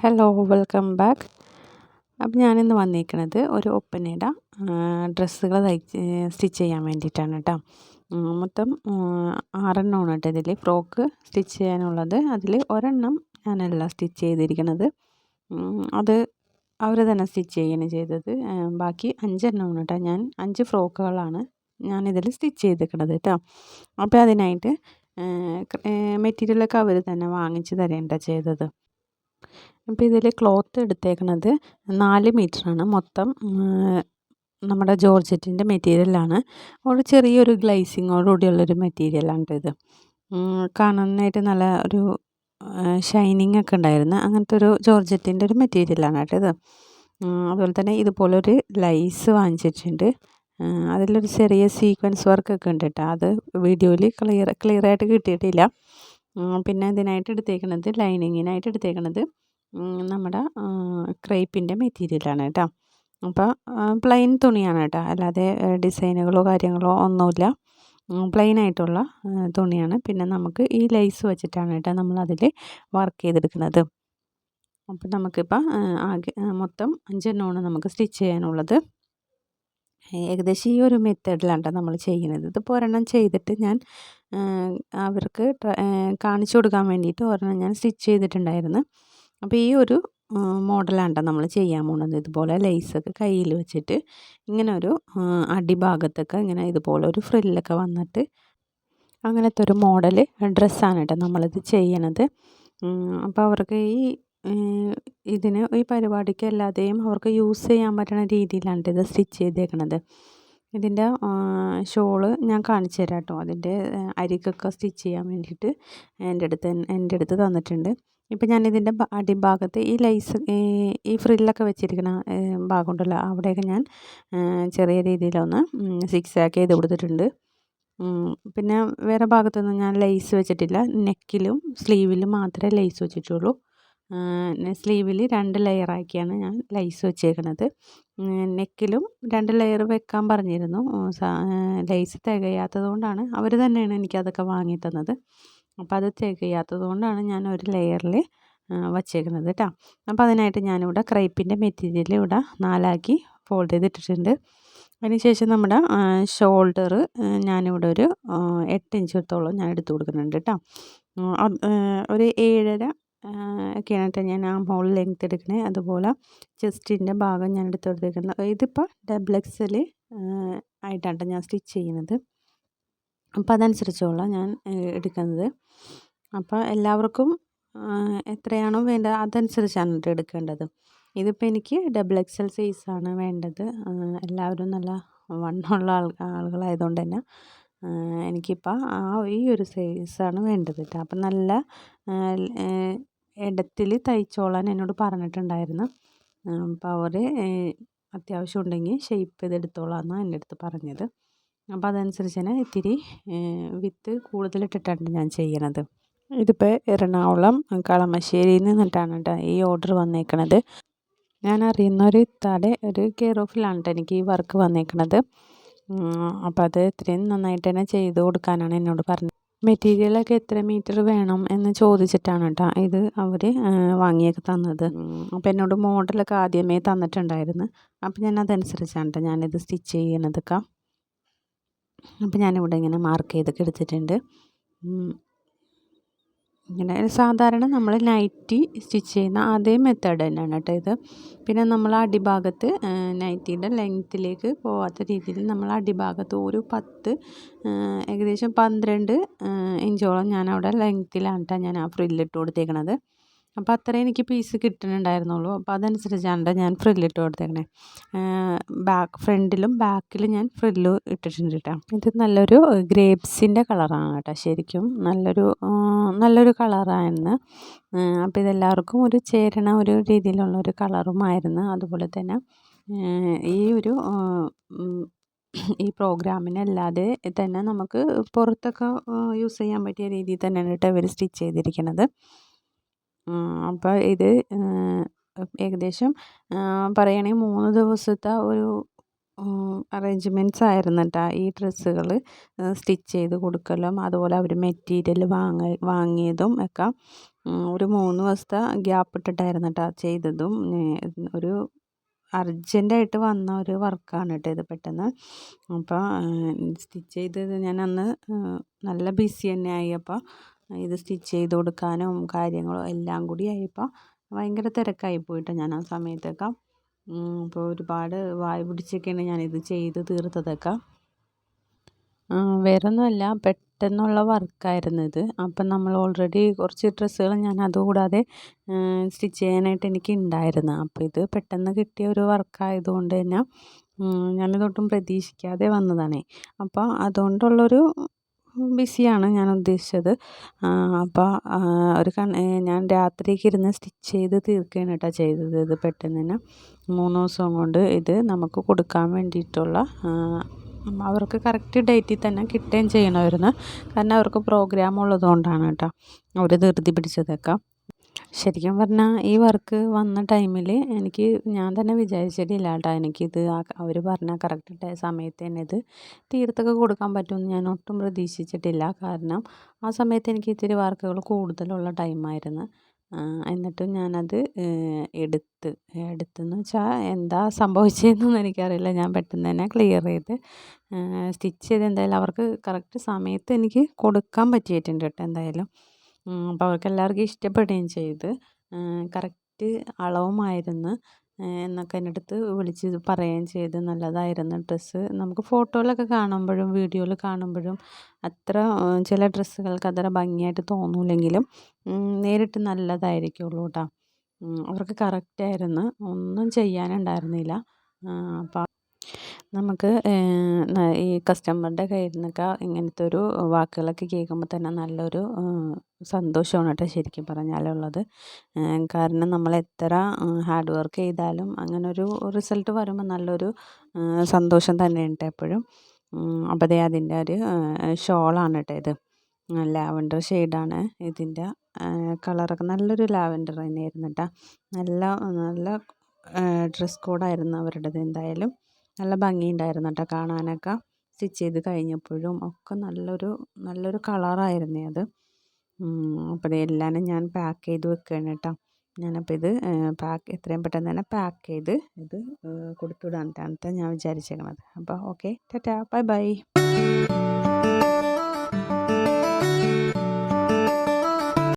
Hello welcome back അപ്പം ഞാനിന്ന് വന്നിരിക്കുന്നത് ഒരു ഒപ്പനയുടെ ഡ്രസ്സുകൾ തയ്ച്ച് സ്റ്റിച്ച് ചെയ്യാൻ വേണ്ടിയിട്ടാണ് കേട്ടോ മൊത്തം ആറെണ്ണമാണ് കേട്ടോ ഇതിൽ ഫ്രോക്ക് സ്റ്റിച്ച് ചെയ്യാനുള്ളത്. അതിൽ ഒരെണ്ണം ഞാനല്ല സ്റ്റിച്ച് ചെയ്തിരിക്കുന്നത് അത് അവർ തന്നെ സ്റ്റിച്ച് ചെയ്യാണ് ചെയ്തത്. ബാക്കി അഞ്ചെണ്ണമാണ് കേട്ടോ ഞാൻ അഞ്ച് ഫ്രോക്കുകളാണ് ഞാനിതിൽ സ്റ്റിച്ച് ചെയ്തിരിക്കുന്നത് കേട്ടോ അപ്പോൾ അതിനായിട്ട് മെറ്റീരിയലൊക്കെ അവർ തന്നെ വാങ്ങിച്ച് തരേണ്ട ചെയ്തത്. അപ്പോൾ ഇതിൽ ക്ലോത്ത് എടുത്തേക്കണത് നാല് മീറ്ററാണ്. മൊത്തം നമ്മുടെ ജോർജറ്റിന്റെ മെറ്റീരിയലാണ്. ഒരു ചെറിയൊരു ഗ്ലൈസിങ്ങോടുകൂടിയുള്ളൊരു മെറ്റീരിയലാണ് ഇത് കാണാനായിട്ട് നല്ല ഒരു ഷൈനിങ് ഒക്കെ ഉണ്ടായിരുന്നു. അങ്ങനത്തെ ഒരു ജോർജറ്റിന്റെ ഒരു മെറ്റീരിയലാണ് കേട്ടോ ഇത്. അതുപോലെ തന്നെ ഇതുപോലൊരു ലൈസ് വാങ്ങിച്ചിട്ടുണ്ട്. അതിലൊരു ചെറിയ സീക്വൻസ് വർക്കൊക്കെ ഉണ്ട് കേട്ടോ. അത് വീഡിയോയിൽ ക്ലിയർ ക്ലിയറായിട്ട് കിട്ടിയിട്ടില്ല. പിന്നെ ഇതിനായിട്ട് എടുത്തേക്കണത് ലൈനിങ്ങിനായിട്ട് എടുത്തേക്കണത് നമ്മുടെ ക്രേപ്പിന്റെ മെറ്റീരിയലാണ് കേട്ടോ. അപ്പോൾ പ്ലെയിൻ തുണിയാണ് കേട്ടോ. അല്ലാതെ ഡിസൈനുകളോ കാര്യങ്ങളോ ഒന്നുമില്ല. പ്ലെയിൻ ആയിട്ടുള്ള തുണിയാണ്. പിന്നെ നമുക്ക് ഈ ലൈസ് വെച്ചിട്ടാണ് കേട്ടോ നമ്മളതിൽ വർക്ക് ചെയ്തെടുക്കുന്നത്. അപ്പോൾ നമുക്കിപ്പോൾ ആകെ മൊത്തം അഞ്ചെണ്ണമാണ് നമുക്ക് സ്റ്റിച്ച് ചെയ്യാനുള്ളത്. ഏകദേശം ഈ ഒരു മെത്തേഡിലാണ് നമ്മൾ ചെയ്യുന്നത്. ഇതിപ്പോൾ ഒരെണ്ണം ചെയ്തിട്ട് ഞാൻ അവർക്ക് കാണിച്ചു കൊടുക്കാൻ വേണ്ടിയിട്ട് ഒരെണ്ണം ഞാൻ സ്റ്റിച്ച് ചെയ്തിട്ടുണ്ടായിരുന്നു. അപ്പോൾ ഈ ഒരു മോഡലാണ് നമ്മൾ ചെയ്യാൻ പോകുന്നത് ഇതുപോലെ ലേസൊക്കെ കയ്യിൽ വെച്ചിട്ട് ഇങ്ങനെ ഒരു അടിഭാഗത്തൊക്കെ ഇങ്ങനെ ഇതുപോലെ ഒരു ഫ്രില്ലൊക്കെ വന്നിട്ട് അങ്ങനത്തെ ഒരു മോഡൽ ഡ്രസ്സാണ് കേട്ടോ നമ്മളിത് ചെയ്യണത്. അപ്പോൾ അവർക്ക് ഈ ഇതിന് ഈ പരിപാടിക്ക് അല്ലാതെയും അവർക്ക് യൂസ് ചെയ്യാൻ പറ്റുന്ന രീതിയിലാണ് ഇത് സ്റ്റിച്ച് ചെയ്തേക്കണത്. ഇതിന്റെ ഷോൾ ഞാൻ കാണിച്ചു തരാം കേട്ടോ അതിന്റെ അരികൊക്കെ സ്റ്റിച്ച് ചെയ്യാൻ വേണ്ടിയിട്ട് എന്റെ അടുത്ത് എന്റെ അടുത്ത് തന്നിട്ടുണ്ട്. ഇപ്പം ഞാനിതിന്റെ അടിഭാഗത്ത് ഈ ലൈസ് ഈ ഫ്രില്ലൊക്കെ വെച്ചിരിക്കുന്ന ഭാഗമുണ്ടല്ലോ അവിടെയൊക്കെ ഞാൻ ചെറിയ രീതിയിലൊന്ന് സിക്സ് ആക്ക് ചെയ്ത് കൊടുത്തിട്ടുണ്ട്. പിന്നെ വേറെ ഭാഗത്തൊന്നും ഞാൻ ലൈസ് വെച്ചിട്ടില്ല. നെക്കിലും സ്ലീവിലും മാത്രമേ ലൈസ് വെച്ചിട്ടുള്ളൂ. സ്ലീവിൽ രണ്ട് ലെയറാക്കിയാണ് ഞാൻ ലൈസ് വെച്ചേക്കുന്നത് നെക്കിലും രണ്ട് ലെയർ വെക്കാൻ പറഞ്ഞിരുന്നു. ലൈസ് തികയാത്തത് കൊണ്ടാണ് അവർ തന്നെയാണ് എനിക്കതൊക്കെ വാങ്ങി തന്നത്. അപ്പോൾ അത് തികയാത്തത് കൊണ്ടാണ് ഞാൻ ഒരു ലെയറിൽ വച്ചേക്കുന്നത് കേട്ടോ അപ്പോൾ അതിനായിട്ട് ഞാനിവിടെ ക്രൈപ്പിന്റെ മെറ്റീരിയൽ ഇവിടെ നാലാക്കി ഫോൾഡ് ചെയ്തിട്ടിട്ടുണ്ട്. അതിനുശേഷം നമ്മുടെ ഷോൾഡർ ഞാനിവിടെ ഒരു എട്ട് ഇഞ്ചത്തോളം ഞാൻ എടുത്തു കൊടുക്കുന്നുണ്ട് കേട്ടോ ഒരു ഏഴര ഒക്കെയാണ് ഞാൻ ആ മോൾ ലെങ്ത് എടുക്കണേ. അതുപോലെ ചെസ്റ്റിന്റെ ഭാഗം ഞാൻ എടുത്ത് കൊടുത്തേക്കുന്നത് ഇതിപ്പോൾ ഡബിൾ എക്സൽ ആയിട്ടാണ് ഞാൻ സ്റ്റിച്ച് ചെയ്യുന്നത്. അപ്പോൾ അതനുസരിച്ചുള്ള ഞാൻ എടുക്കുന്നത്. അപ്പോൾ എല്ലാവർക്കും എത്രയാണോ വേണ്ടത് അതനുസരിച്ചാണ് എടുക്കേണ്ടത്. ഇതിപ്പോൾ എനിക്ക് ഡബിൾ എക്സൽ സൈസാണ് വേണ്ടത്. എല്ലാവരും നല്ല വണ്ണമുള്ള ആൾ ആളുകളായതുകൊണ്ട് തന്നെ. എനിക്കിപ്പോൾ ആ ഈ ഒരു സൈസാണ് വേണ്ടത് കേട്ടോ അപ്പം നല്ല ഇടത്തിൽ തയ്ച്ചോളാൻ എന്നോട് പറഞ്ഞിട്ടുണ്ടായിരുന്നു. അപ്പോൾ അവർ അത്യാവശ്യം ഉണ്ടെങ്കിൽ ഷെയ്പ്പ് ചെയ്തെടുത്തോളാം എന്നാണ് എന്റെ അടുത്ത് പറഞ്ഞത്. അപ്പോൾ അതനുസരിച്ച് തന്നെ ഇത്തിരി വിത്ത് കൂടുതലിട്ടിട്ടാണ് ഞാൻ ചെയ്യണത്. ഇതിപ്പോൾ എറണാകുളം കളമശ്ശേരിയിൽ നിന്നിട്ടാണ് കേട്ടോ ഈ ഓർഡർ വന്നേക്കണത്. ഞാൻ അറിയുന്ന ഒരു ഇത്താടെ ഒരു കെയർ ഓഫിലാണ് കേട്ടോ എനിക്ക് ഈ വർക്ക് വന്നേക്കണത്. അപ്പോൾ അത് ഇത്രയും നന്നായിട്ട് തന്നെ ചെയ്ത് കൊടുക്കാനാണ് എന്നോട് പറഞ്ഞത്. മെറ്റീരിയലൊക്കെ എത്ര മീറ്റർ വേണം എന്ന് ചോദിച്ചിട്ടാണ് കേട്ടോ ഇത് അവർ വാങ്ങിയൊക്കെ തന്നത്. അപ്പോൾ എന്നോട് മോഡലൊക്കെ ആദ്യമേ തന്നിട്ടുണ്ടായിരുന്നു. അപ്പോൾ ഞാൻ അതനുസരിച്ചാണ് കേട്ടോ ഞാനിത് സ്റ്റിച്ച് ചെയ്യണതൊക്കെ അപ്പോൾ ഞാനിവിടെ ഇങ്ങനെ മാർക്ക് ചെയ്തൊക്കെ എടുത്തിട്ടുണ്ട്. ഇങ്ങനെ സാധാരണ നമ്മൾ നൈറ്റി സ്റ്റിച്ച് ചെയ്യുന്ന അതേ മെത്തേഡ് തന്നെയാണ് കേട്ടോ ഇത്. പിന്നെ നമ്മൾ അടിഭാഗത്ത് നൈറ്റിയുടെ ലെങ്ത്തിലേക്ക് പോവാത്ത രീതിയിൽ നമ്മൾ അടിഭാഗത്ത് ഒരു പത്ത് ഏകദേശം പന്ത്രണ്ട് ഇഞ്ചോളം ഞാൻ അവിടെ ലെങ്ത്തിലാണ് കേട്ടോ ഞാൻ ആ ഫ്രില്ലിട്ട് കൊടുത്തേക്കണത്. അപ്പോൾ അത്രയും എനിക്ക് പീസ് കിട്ടുന്നുണ്ടായിരുന്നുള്ളൂ. അപ്പോൾ അതനുസരിച്ചാണ് ഞാൻ ഫ്രില്ലിട്ട് കൊടുത്തേക്കണേ. ബാക്ക് ഫ്രണ്ടിലും ബാക്കിൽ ഞാൻ ഫ്രില്ല് ഇട്ടിട്ടുണ്ട് കേട്ടോ. ഇത് നല്ലൊരു ഗ്രേപ്സിന്റെ കളറാണ് കേട്ടോ ശരിക്കും. നല്ലൊരു നല്ലൊരു കളറായിരുന്നു അപ്പോൾ ഇതെല്ലാവർക്കും ഒരു ചേരണ ഒരു രീതിയിലുള്ള ഒരു കളറുമായിരുന്നു അതുപോലെ തന്നെ ഈ ഒരു ഈ പ്രോഗ്രാമിനല്ലാതെ തന്നെ നമുക്ക് പുറത്തൊക്കെ യൂസ് ചെയ്യാൻ പറ്റിയ രീതിയിൽ തന്നെയാണ് കേട്ടോ ഇവർ സ്റ്റിച്ച് ചെയ്തിരിക്കുന്നത് അപ്പോൾ ഇത് ഏകദേശം പറയുകയാണെങ്കിൽ മൂന്ന് ദിവസത്തെ ഒരു അറേഞ്ച്മെന്റ്സ് ആയിരുന്നു കേട്ടോ ഈ ഡ്രസ്സുകൾ സ്റ്റിച്ച് ചെയ്ത് കൊടുക്കലും അതുപോലെ അവർ മെറ്റീരിയൽ വാങ്ങ വാങ്ങിയതും ഒക്കെ ഒരു മൂന്ന് ദിവസത്തെ ഗ്യാപ്പ് ഇട്ടിട്ടായിരുന്നു കേട്ടോ ചെയ്തതും ഒരു അർജന്റായിട്ട് വന്ന ഒരു വർക്കാണ് കേട്ടോ ഇത് പെട്ടെന്ന്. അപ്പോൾ സ്റ്റിച്ച് ചെയ്തത് ഞാൻ അന്ന് നല്ല ബിസി തന്നെ ആയി. അപ്പോൾ ഇത് സ്റ്റിച്ച് ചെയ്ത് കൊടുക്കാനും കാര്യങ്ങളും എല്ലാം കൂടി ആയപ്പോൾ ഭയങ്കര തിരക്കായി പോയിട്ട് ഞാൻ ആ സമയത്തൊക്കെ. അപ്പോൾ ഒരുപാട് വായ പിടിച്ചൊക്കെയാണ് ഞാനിത് ചെയ്ത് തീർത്തതൊക്കെ. വേറൊന്നുമല്ല പെട്ടെന്നുള്ള വർക്കായിരുന്നു ഇത്. അപ്പം നമ്മൾ ഓൾറെഡി കുറച്ച് ഡ്രസ്സുകൾ ഞാൻ അതുകൂടാതെ സ്റ്റിച്ച് ചെയ്യാനായിട്ട് എനിക്ക് ഉണ്ടായിരുന്നു. അപ്പോൾ ഇത് പെട്ടെന്ന് കിട്ടിയ ഒരു വർക്കായതുകൊണ്ട് തന്നെ ഞാനിതൊട്ടും പ്രതീക്ഷിക്കാതെ വന്നതാണ്. അപ്പോൾ അതുകൊണ്ടുള്ളൊരു ബിസിയാണ് ഞാൻ ഉദ്ദേശിച്ചത്. അപ്പോൾ ഒരു ഞാൻ രാത്രിക്ക് ഇരുന്ന് സ്റ്റിച്ച് ചെയ്ത് തീർക്കുകയാണ് കേട്ടോ ചെയ്തത് ഇത് പെട്ടെന്ന് തന്നെ. മൂന്ന് ദിവസം കൊണ്ട് ഇത് നമുക്ക് കൊടുക്കാൻ വേണ്ടിയിട്ടുള്ള അവർക്ക് കറക്റ്റ് ഡേറ്റിൽ തന്നെ കിട്ടുകയും ചെയ്യണമായിരുന്നു. കാരണം അവർക്ക് പ്രോഗ്രാം ഉള്ളതുകൊണ്ടാണ് കേട്ടോ അവർ ധൃതി പിടിച്ചതൊക്കെ. ശരിക്കും പറഞ്ഞാൽ ഈ വർക്ക് വന്ന ടൈമിൽ എനിക്ക് ഞാൻ തന്നെ വിചാരിച്ചിട്ടില്ല കേട്ടോ എനിക്കിത് അവർ പറഞ്ഞ കറക്റ്റ് സമയത്ത് തന്നെ ഇത് തീർത്തൊക്കെ കൊടുക്കാൻ പറ്റുമെന്ന് ഞാൻ ഒട്ടും പ്രതീക്ഷിച്ചിട്ടില്ല. കാരണം ആ സമയത്ത് എനിക്ക് ഇത്തിരി വർക്കുകൾ കൂടുതലുള്ള ടൈമായിരുന്നു എന്നിട്ടും ഞാനത് എടുത്ത് എടുത്തെന്ന് വെച്ചാൽ എന്താ സംഭവിച്ചതെന്നൊന്നും എനിക്കറിയില്ല. ഞാൻ പെട്ടെന്ന് തന്നെ ക്ലിയർ ചെയ്ത് സ്റ്റിച്ച് ചെയ്ത് എന്തായാലും അവർക്ക് കറക്റ്റ് സമയത്ത് എനിക്ക് കൊടുക്കാൻ പറ്റിയിട്ടുണ്ട് കേട്ടോ എന്തായാലും. അപ്പോൾ അവർക്ക് എല്ലാവർക്കും ഇഷ്ടപ്പെടുകയും ചെയ്ത് കറക്റ്റ് അളവുമായിരുന്നു എന്നൊക്കെ എന്റെ അടുത്ത് വിളിച്ച് പറയുകയും ചെയ്ത് നല്ലതായിരുന്നു. ഡ്രസ്സ് നമുക്ക് ഫോട്ടോയിലൊക്കെ കാണുമ്പോഴും വീഡിയോയിൽ കാണുമ്പോഴും അത്ര ചില ഡ്രസ്സുകൾക്ക് അത്ര ഭംഗിയായിട്ട് തോന്നൂലെങ്കിലും നേരിട്ട് നല്ലതായിരിക്കുള്ളൂ കേട്ടോ അവർക്ക് കറക്റ്റായിരുന്നു. ഒന്നും ചെയ്യാനുണ്ടായിരുന്നില്ല. അപ്പോൾ നമുക്ക് ഈ കസ്റ്റമറുടെ കയ്യിൽ നിന്നൊക്കെ ഇങ്ങനത്തെ ഒരു വാക്കുകളൊക്കെ കേൾക്കുമ്പോൾ തന്നെ നല്ലൊരു സന്തോഷമാണ് കേട്ടോ ശരിക്കും പറഞ്ഞാലുള്ളത്. കാരണം നമ്മൾ എത്ര ഹാർഡ് വർക്ക് ചെയ്താലും അങ്ങനെ ഒരു റിസൾട്ട് വരുമ്പോൾ നല്ലൊരു സന്തോഷം തന്നെയുണ്ട് എപ്പോഴും. അപ്പോൾ ദേ അതിന്റെ ഒരു ഷോളാണ് കേട്ടോ ഇത്. ലാവൻഡർ ഷെയ്ഡാണ് ഇതിന്റെ കളറൊക്കെ നല്ലൊരു ലാവൻഡർ തന്നെയായിരുന്നു കേട്ടോ. നല്ല നല്ല ഡ്രസ് കോഡായിരുന്നു അവരുടേത് എന്തായാലും. നല്ല ഭംഗിയുണ്ടായിരുന്നു കേട്ടോ കാണാനൊക്കെ. സ്റ്റിച്ച് ചെയ്ത് കഴിഞ്ഞപ്പോഴും ഒക്കെ നല്ലൊരു നല്ലൊരു കളറായിരുന്നു അത്. അപ്പോൾ ഇതെല്ലാം ഞാൻ പാക്ക് ചെയ്ത് വെക്കുകയാണ് കേട്ടോ ഞാനപ്പോൾ ഇത് പാക്ക് എത്രയും പെട്ടെന്ന് തന്നെ പാക്ക് ചെയ്ത് ഇത് കൊടുത്തുവിടാൻ ഞാൻ വിചാരിച്ചേക്കണത്. അപ്പോൾ ഓക്കെ ടാറ്റാ ബൈ ബൈ.